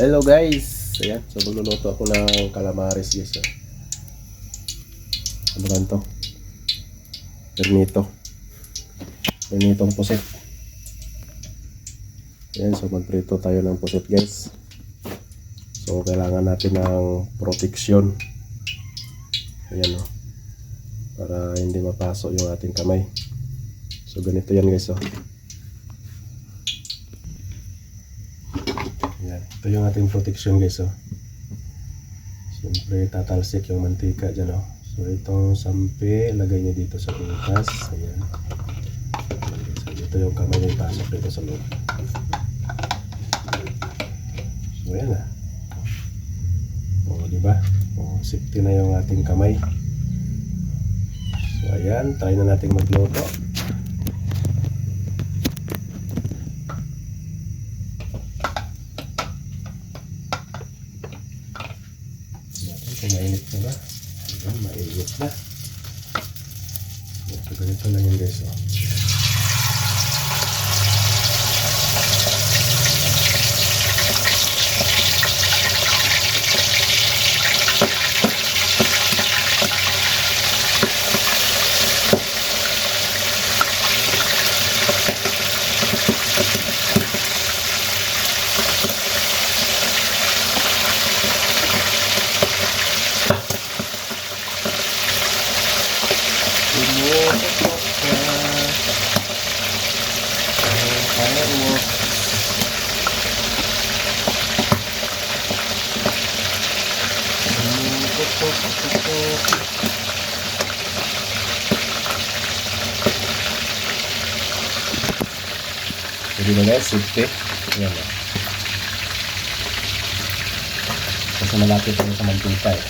Hello guys! Ayan, so magluluto ako ng calamares guys. ah. Ano ba to? Pernito. Pernitong pusit. Ayan, so magprito tayo ng pusit guys. So kailangan natin ng proteksyon. Ayan o. Para hindi mapasok yung ating kamay. So ganito yan guys oh. Yan. Ito yung ating protection guys, oh. Siyempre, tatalsik yung mantika dyan, oh. So, itong sampi, lagay niyo dito sa butas. Ayan. So, dito yung kamay niyo ipasok dito sa loob. So, ayan na. O, di ba? O, safety na yung ating kamay. So, ayan. Try na natin magluto. Kung mainit na ba. Ayan, mainit na. So, ganito lang yun guys. Oh. Tumutok, tutok. Jadi na guys, safety. Yan o. Kasi malapit tayo sa mantika eh.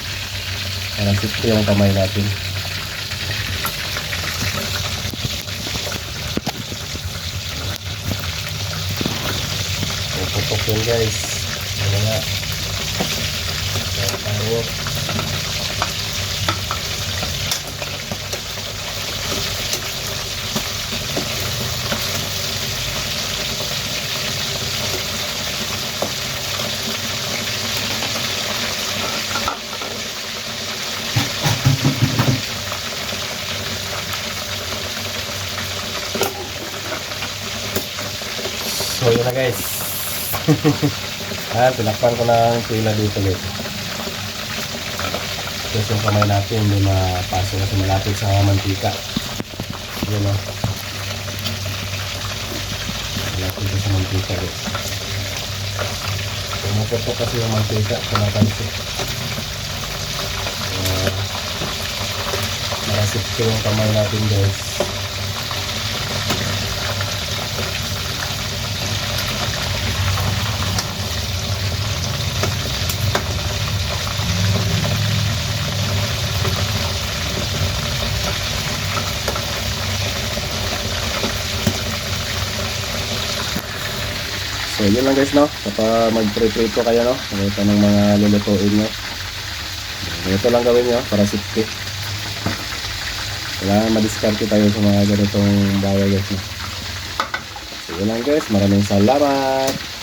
Parang safety yung kamay natin. Puputok yun guys. Ano nga. Firework. So yun na guys. ah, tinakpan ko ng pila dito guys. Tapos yung kamay natin hindi mapasok kasi malapit sa mantika. Yun o. Malapit sa mantika guys. Pumuputok kasi yung mantika. Tumatalsik. Uh, Nakasip ko yung kamay natin guys. So yun lang guys no, kapag mag-prito kayo no, ito ng mga lulutuin nyo. Ito lang gawin nyo para safety. Kailangan madiskarte tayo sa mga ganitong bagay guys no. So yun lang guys, maraming salamat.